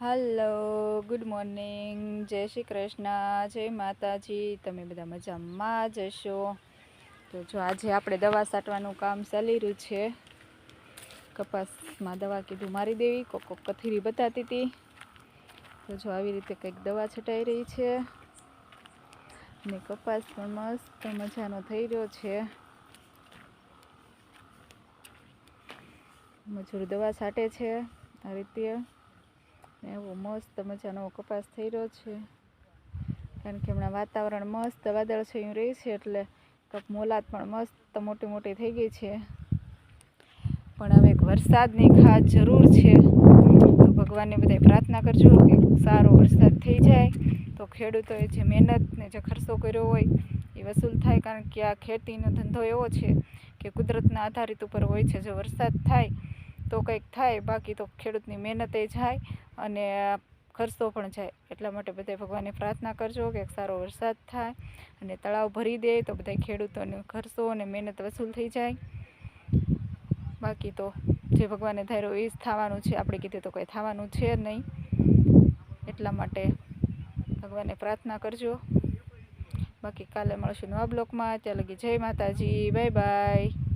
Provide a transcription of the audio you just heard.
Hello, good morning. જય શ્રી કૃષ્ણ. જય માતાજી. તમે બધા મજામાં જ હશો? તો જો આજે આપણે દવા છાંટવાનું કામ ચાલી રહ્યું છે. કપાસમાં દવા કીધું મારી દેવી, કોક કોક કથીરી બતાતી હતી તો જો આવી રીતે કંઈક દવા છટાઈ રહી છે. ને કપાસ પણ મસ્ત મજાનો થઈ રહ્યો છે. મજૂર દવા છાંટે છે આ રીતે. ને એવો મસ્ત મજાનો કપાસ થઈ રહ્યો છે. કારણ કે હમણાં વાતાવરણ મસ્ત વાદળ છે વાદળછાયું રહે છે એટલે કપ મોલાત પણ મસ્ત મોટી મોટી થઈ ગઈ છે. પણ હવે વરસાદની ખાસ જરૂર છે. તો ભગવાનને બધાય પ્રાર્થના કરજો કે સારો વરસાદ થઈ જાય. તો ખેડૂતોએ જે મહેનત ને જે ખર્ચો કર્યો હોય એ વસૂલ થાય. કારણ કે આ ખેતીનો ધંધો એવો છે કે કુદરતના આધારિત ઉપર હોય છે. જો વરસાદ થાય તો કંઈક થાય, બાકી તો ખેડૂતની મહેનતે જાય અને ખર્ચો પણ જાય. એટલા માટે બધા ભગવાનને પ્રાર્થના કરજો કે સારો વરસાદ થાય અને તળાવ ભરી દે તો બધા ખેડૂતોનો ખર્ચો અને મહેનત વસૂલ થઈ જાય. બાકી તો જે ભગવાને ધાર્યું એ જ થવાનું છે. આપણે કીધે તો કંઈ થવાનું છે નહીં. એટલા માટે ભગવાનને પ્રાર્થના કરજો. બાકી કાલે મળશું નવા બ્લોકમાં. ત્યાં લગી જય માતાજી. Bye bye.